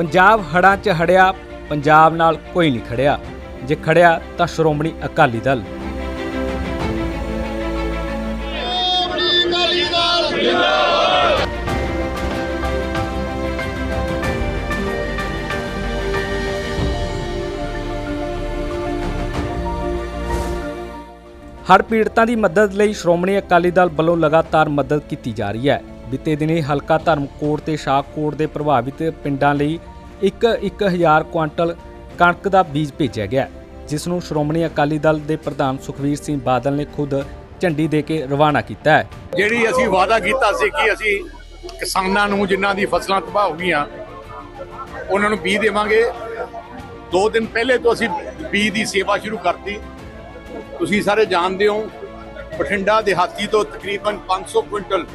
ਪੰਜਾਬ ਹੜਾਂ 'ਚ ਹੜਿਆ, ਪੰਜਾਬ ਨਾਲ ਕੋਈ ਨਹੀਂ ਖੜਿਆ। ਜੇ ਖੜਿਆ ਤਾਂ ਸ਼੍ਰੋਮਣੀ ਅਕਾਲੀ ਦਲ। ਹੜ੍ਹ ਪੀੜਤਾਂ ਦੀ ਮਦਦ ਲਈ ਸ਼੍ਰੋਮਣੀ ਅਕਾਲੀ ਦਲ ਵੱਲੋਂ ਲਗਾਤਾਰ ਮਦਦ ਕੀਤੀ ਜਾ ਰਹੀ ਹੈ। ਬੀਤੇ ਦਿਨੀ ਹਲਕਾ ਧਰਮਕੋਟ ਤੇ ਸ਼ਾਹਕੋਟ ਦੇ ਪ੍ਰਭਾਵਿਤ ਪਿੰਡਾਂ ਲਈ 1-1000 ਕੁਆਂਟਲ ਕਣਕ ਦਾ ਬੀਜ ਭੇਜਿਆ ਗਿਆ, ਜਿਸ ਨੂੰ ਸ਼੍ਰੋਮਣੀ ਅਕਾਲੀ ਦਲ ਦੇ ਪ੍ਰਧਾਨ ਸੁਖਵੀਰ ਸਿੰਘ ਬਾਦਲ ਨੇ ਖੁਦ ਝੰਡੀ ਦੇ ਕੇ ਰਵਾਨਾ ਕੀਤਾ ਹੈ। ਜਿਹੜੀ ਅਸੀਂ ਵਾਅਦਾ ਕੀਤਾ ਸੀ ਕਿ ਅਸੀਂ ਕਿਸਾਨਾਂ ਨੂੰ ਜਿਨ੍ਹਾਂ ਦੀ ਫਸਲਾਂ ਤਬਾਹ ਹੋ ਗਈਆਂ, ਉਹਨਾਂ ਨੂੰ ਬੀਜ ਦੇਵਾਂਗੇ। ਦੋ ਦਿਨ ਪਹਿਲੇ ਤੋਂ ਅਸੀਂ ਬੀਜ ਦੀ ਸੇਵਾ ਸ਼ੁਰੂ ਕਰਤੀ। ਤੁਸੀਂ ਸਾਰੇ ਜਾਣਦੇ ਹੋ, ਬਠਿੰਡਾ ਦਿਹਾਤੀ ਤੋਂ ਤਕਰੀਬਨ 500 ਕੁਇੰਟਲ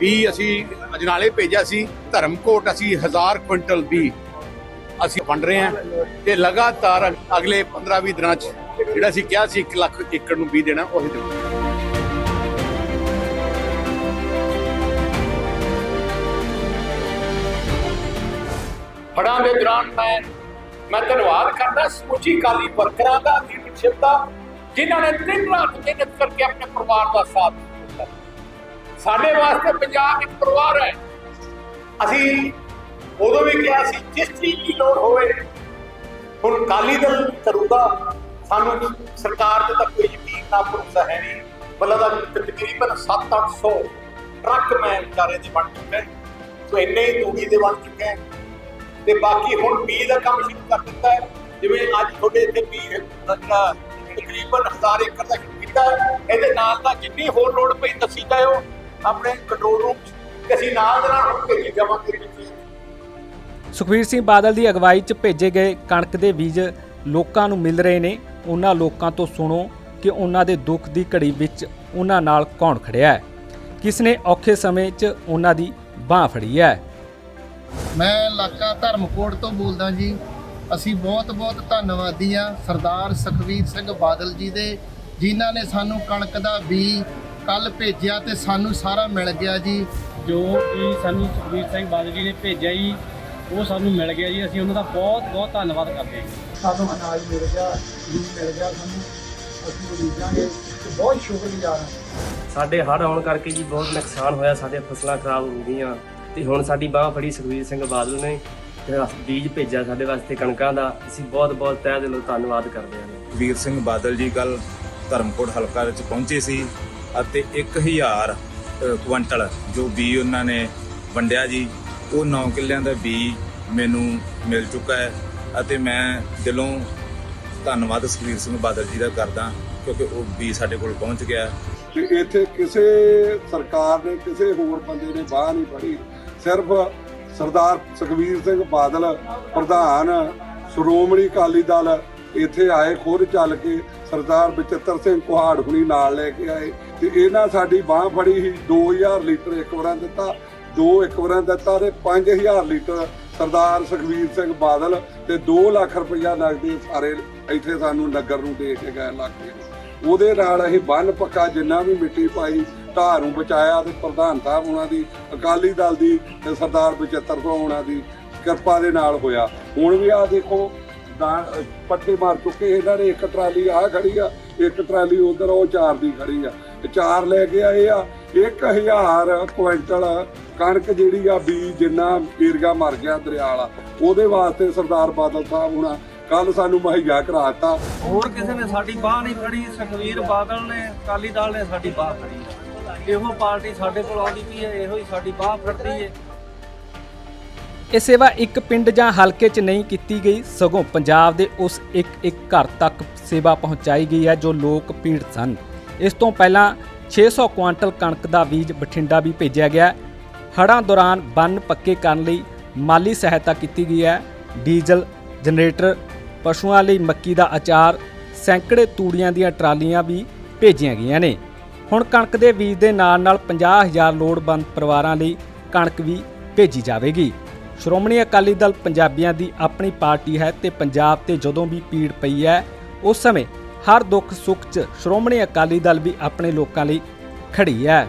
ਵੀ ਅਸੀਂ ਅਜਨਾਲੇ ਭੇਜਿਆ ਸੀ। ਧਰਮਕੋਟ ਅਸੀਂ 1000 ਕੁਇੰਟਲ ਵੀ ਅਸੀਂ ਵੰਡ ਰਹੇ ਹਾਂ ਤੇ ਲਗਾਤਾਰ ਅਗਲੇ 15-20 ਦਿਨਾਂ 'ਚ ਜਿਹੜਾ ਅਸੀਂ ਕਿਹਾ ਸੀ 1 ਲੱਖ ਏਕੜ ਨੂੰ ਬੀਜ ਦੇਣਾ, ਉਹ ਅਸੀਂ ਦੇਵਾਂਗੇ। ਹੜ੍ਹਾਂ ਦੇ ਦੌਰਾਨ ਮੈਂ ਮੈਂ ਧੰਨਵਾਦ ਕਰਦਾ ਸਮੁੱਚੀ ਕਾਲੀ ਵਰਕਰਾਂ ਦਾ ਲੀਡਰਸ਼ਿਪ ਦਾ, ਜਿਨ੍ਹਾਂ ਨੇ ਦਿਨ ਰਾਤ ਮਿਹਨਤ ਕਰਕੇ ਆਪਣੇ ਪਰਿਵਾਰ ਦਾ ਸਾਥ ਦਿੱਤਾ। ਸਾਡੇ ਵਾਸਤੇ ਪੰਜਾਬ ਇੱਕ ਪਰਿਵਾਰ ਹੈ। ਅਸੀਂ ਉਦੋਂ ਵੀ ਕਿਹਾ ਸੀ, ਜਿਸ ਚੀਜ਼ ਦੀ ਲੋੜ ਹੋਵੇ, ਹੁਣ ਕਾਲੀ ਦਲ ਕਰੂਗਾ, ਸਾਨੂੰ ਸਰਕਾਰ ਤੇ ਤਾਂ ਕੋਈ ਯਕੀਨ ਨਾ ਭਰੋਸਾ ਹੈ ਨਹੀਂ। ਬੱਲਾ ਦਾ ਤਕਰੀਬਨ 7-800 ਟਰੱਕ ਮੈਂ ਵਿਚਾਰੇ ਦੇ ਬਣ ਚੁੱਕੇ ਸੋ ਇੰਨੇ ਹੀ ਤੂੜੀ ਦੇ ਬਣ ਚੁੱਕੇ ਤੇ ਬਾਕੀ ਹੁਣ ਬੀਜ ਦਾ ਕੰਮ ਸ਼ੁਰੂ ਕਰ ਦਿੱਤਾ ਹੈ। ਜਿਵੇਂ ਅੱਜ ਤੁਹਾਡੇ ਇੱਥੇ ਬੀਜ ਜਿਹੜਾ ਤਕਰੀਬਨ 1000 ਏਕੜ ਦਾ ਕੀਤਾ ਹੈ। ਇਹਦੇ ਨਾਲ ਤਾਂ ਜਿੰਨੀ ਹੋਰ ਲੋੜ ਪਈ, ਦੱਸੀ ਜਾਇਓ। ਆਪਣੇ ਕੰਟਰੋਲ ਰੂਮ 'ਚ। ਅਸੀਂ ਨਾਲ ਦੇ ਨਾਲ ਭੇਜੀ ਜਾਵਾਂਗੇ। ਜਿੱਥੇ ਸੁਖਵੀਰ ਸਿੰਘ ਬਾਦਲ ਦੀ ਅਗਵਾਈ 'ਚ ਭੇਜੇ ਗਏ ਕਣਕ ਦੇ ਬੀਜ ਲੋਕਾਂ ਨੂੰ ਮਿਲ ਰਹੇ ਨੇ। ਉਹਨਾਂ ਲੋਕਾਂ ਤੋਂ ਸੁਣੋ ਕਿ ਉਹਨਾਂ ਦੇ ਦੁੱਖ ਦੀ ਘੜੀ ਵਿੱਚ ਉਹਨਾਂ ਨਾਲ ਕੌਣ ਖੜਿਆ ਹੈ। ਕਿਸ ਨੇ ਔਖੇ ਸਮੇਂ 'ਚ ਉਹਨਾਂ ਦੀ ਬਾਹ ਫੜੀ ਹੈ। ਮੈਂ ਇਲਾਕਾ ਧਰਮਕੋਟ ਤੋਂ ਬੋਲਦਾ ਜੀ। ਅਸੀਂ ਬਹੁਤ-ਬਹੁਤ ਧੰਨਵਾਦੀ ਆ ਸਰਦਾਰ ਸੁਖਵੀਰ ਸਿੰਘ ਬਾਦਲ ਜੀ ਦੇ ਜਿਨ੍ਹਾਂ ਨੇ ਸਾਨੂੰ ਕਣਕ ਦਾ ਬੀ ਕੱਲ ਭੇਜਿਆ ਤੇ ਸਾਨੂੰ ਸਾਰਾ ਮਿਲ ਗਿਆ ਜੀ। ਜੋ ਕਿ ਸਾਨੂੰ ਸੁਖਬੀਰ ਸਿੰਘ ਬਾਦਲ ਜੀ ਨੇ ਭੇਜਿਆ ਜੀ ਉਹ ਸਾਨੂੰ ਮਿਲ ਗਿਆ ਜੀ ਅਸੀਂ ਉਹਨਾਂ ਦਾ ਬਹੁਤ ਬਹੁਤ ਧੰਨਵਾਦ ਕਰਦੇ ਹਾਂ। ਜੀ। ਸਾਨੂੰ ਅਨਾਜ ਮਿਲ ਗਿਆ ਬੀਜ ਮਿਲ ਗਿਆ ਸਾਨੂੰ ਅਸੀਂ ਉਹ ਬੀਜਾਂਗੇ ਤੇ ਬਹੁਤ ਸ਼ੁਕਰਗੁਜ਼ਾਰ ਹਾਂ। ਸਾਡੇ ਹੜ੍ਹ ਆਉਣ ਕਰਕੇ ਜੀ ਬਹੁਤ ਨੁਕਸਾਨ ਹੋਇਆ ਸਾਡੇ ਫਸਲਾਂ ਖਰਾਬ ਹੋ ਗਈਆਂ। ਤੇ ਹੁਣ ਸਾਡੀ ਬਾਹ ਫੜੀ ਸੁਖਬੀਰ ਸਿੰਘ ਬਾਦਲ ਨੇ ਤੇ ਬੀਜ ਭੇਜਿਆ ਸਾਡੇ ਵਾਸਤੇ ਕਣਕਾਂ ਦਾ। ਅਸੀਂ ਬਹੁਤ ਬਹੁਤ ਤਹਿ ਦਿਲੋਂ ਧੰਨਵਾਦ ਕਰਦੇ ਹਾਂ ਵੀਰ ਸਿੰਘ ਬਾਦਲ ਜੀ ਕੱਲ ਧਰਮਕੋਟ ਹਲਕਾ ਵਿੱਚ ਪਹੁੰਚੇ ਸੀ ਅਤੇ 1000 ਅ, ਕੁਇੰਟਲ ਜੋ ਬੀ ਉਹਨਾਂ ਨੇ ਵੰਡਿਆ ਜੀ ਉਹ 9 ਕਿੱਲਿਆਂ ਦਾ ਬੀ ਮੈਨੂੰ ਮਿਲ ਚੁੱਕਾ ਹੈ ਅਤੇ ਮੈਂ ਦਿਲੋਂ ਧੰਨਵਾਦ ਸੁਖਬੀਰ ਸਿੰਘ ਬਾਦਲ ਜੀ ਦਾ ਕਰਦਾ ਕਿਉਂਕਿ ਉਹ ਬੀ ਸਾਡੇ ਕੋਲ ਪਹੁੰਚ ਗਿਆ। ਕਿ ਇੱਥੇ ਕਿਸੇ ਸਰਕਾਰ ਨੇ, ਕਿਸੇ ਹੋਰ ਬੰਦੇ ਨੇ ਬਾਹ ਨਹੀਂ ਫੜੀ। ਸਿਰਫ ਸਰਦਾਰ ਸੁਖਬੀਰ ਸਿੰਘ ਬਾਦਲ, ਪ੍ਰਧਾਨ ਸ਼੍ਰੋਮਣੀ ਅਕਾਲੀ ਦਲ ਇੱਥੇ ਆਏ, ਖੁਦ ਚੱਲ ਕੇ ਸਰਦਾਰ ਬਚਿੱਤਰ ਸਿੰਘ ਕੁਹਾੜ ਹੁਣੀ ਨਾਲ ਲੈ ਕੇ ਆਏ ਤੇ ਇਹਨਾਂ ਸਾਡੀ ਬਾਹ ਫੜੀ ਸੀ 2000 ਲੀਟਰ ਇੱਕ ਵਾਰਾਂ ਦਿੱਤਾ। ਦੋ ਇੱਕ ਵਾਰਾਂ ਦਿੱਤਾ ਤੇ 5000 ਲੀਟਰ ਸਰਦਾਰ ਸੁਖਬੀਰ ਸਿੰਘ ਬਾਦਲ ਤੇ 2 ਲੱਖ ਰੁਪਈਆ ਨਗਦੀ ਸਾਰੇ ਇੱਥੇ ਸਾਨੂੰ ਨਗਰ ਨੂੰ ਦੇ ਕੇ ਗਏ ਇਲਾਕੇ ਨੂੰ ਉਹਦੇ ਨਾਲ ਅਸੀਂ ਬੰਨ ਪੱਕਾ ਜਿੰਨਾ ਵੀ ਮਿੱਟੀ ਪਾਈ, ਧਾਰ ਨੂੰ ਬਚਾਇਆ ਤੇ ਪ੍ਰਧਾਨ ਸਾਹਿਬ ਉਹਨਾਂ ਦੀ, ਅਕਾਲੀ ਦਲ ਦੀ ਤੇ ਸਰਦਾਰ ਬਚਿੱਤਰ ਤੋਂ ਉਹਨਾਂ ਦੀ ਕਿਰਪਾ ਦੇ ਨਾਲ ਹੋਇਆ। ਹੁਣ ਵੀ ਆ ਦੇਖੋ ਦਾਣ- ਪੱਟੇ ਮਾਰ ਚੁੱਕੇ ਇਹਨਾਂ ਨੇ, ਇੱਕ ਟਰਾਲੀ ਆ ਖੜੀ ਆ, ਇੱਕ ਟਰਾਲੀ ਉਧਰ, ਉਹ ਚਾਰ ਦੀ ਖੜੀ ਆ। ਚਾਰ ਲੈ ਕੇ ਆਏ ਆ 1000 ਕੁਇੰਟਲ ਕਣਕ ਜਿਹੜੀ ਆ ਬੀ ਜਿੰਨਾ ਏਰੀਆ ਮਰ ਗਿਆ ਦਰਿਆ ਵਾਲਾ ਉਹਦੇ ਵਾਸਤੇ ਸਰਦਾਰ ਬਾਦਲ ਸਾਹਿਬ ਹੁਣਾ ਕੱਲ ਸਾਨੂੰ ਮੁਹੱਈਆ ਕਰਾਤਾ ਹੋਰ ਕਿਸੇ ਨੇ ਸਾਡੀ ਬਾਹ ਨਹੀਂ ਫੜੀ ਸੁਖਵੀਰ ਬਾਦਲ ਨੇ ਅਕਾਲੀ ਦਲ ਨੇ ਸਾਡੀ ਬਾਹ ਫੜੀ। ਇਹੋ ਪਾਰਟੀ ਸਾਡੇ ਕੋਲ ਆਉਂਦੀ ਪਈ ਹੈ ਇਹੋ ਹੀ ਸਾਡੀ ਬਾਹ ਫੜਦੀ ਹੈ। ਇਹ ਸੇਵਾ ਇੱਕ ਪਿੰਡ ਜਾਂ ਹਲਕੇ 'ਚ ਨਹੀਂ ਕੀਤੀ ਗਈ ਸਗੋਂ ਪੰਜਾਬ ਦੇ ਉਸ ਇੱਕ ਇੱਕ ਘਰ ਤੱਕ ਸੇਵਾ ਪਹੁੰਚਾਈ ਗਈ ਹੈ ਜੋ ਲੋਕ ਪੀੜਤ ਸਨ। ਇਸ ਤੋਂ ਪਹਿਲਾਂ 600 ਕੁਆਂਟਲ ਕਣਕ ਦਾ ਬੀਜ ਬਠਿੰਡਾ ਵੀ ਭੇਜਿਆ ਗਿਆ। ਹੜ੍ਹਾਂ ਦੌਰਾਨ ਬੰਨ ਪੱਕੇ ਕਰਨ ਲਈ ਮਾਲੀ ਸਹਾਇਤਾ ਕੀਤੀ ਗਈ ਹੈ। ਡੀਜ਼ਲ ਜਨਰੇਟਰ, ਪਸ਼ੂਆਂ ਲਈ ਮੱਕੀ ਦਾ ਅਚਾਰ, ਸੈਂਕੜੇ ਤੂੜੀਆਂ ਦੀਆਂ ਟਰਾਲੀਆਂ ਵੀ ਭੇਜੀਆਂ ਗਈਆਂ ਨੇ। ਹੁਣ ਕਣਕ ਦੇ ਬੀਜ ਦੇ ਨਾਲ ਨਾਲ 50000 ਲੋੜਵੰਦ ਪਰਿਵਾਰਾਂ ਲਈ ਕਣਕ ਵੀ ਭੇਜੀ ਜਾਵੇਗੀ। ਸ਼੍ਰੋਮਣੀ ਅਕਾਲੀ ਦਲ ਪੰਜਾਬੀਆਂ ਦੀ ਆਪਣੀ ਪਾਰਟੀ ਹੈ ਤੇ ਪੰਜਾਬ ਤੇ ਜਦੋਂ ਵੀ ਪੀੜ ਪਈ ਹੈ, ਉਸ ਸਮੇਂ ਹਰ ਦੁੱਖ ਸੁੱਖ 'ਚ ਸ਼੍ਰੋਮਣੀ ਅਕਾਲੀ ਦਲ ਵੀ ਆਪਣੇ ਲੋਕਾਂ ਲਈ ਖੜੀ ਹੈ।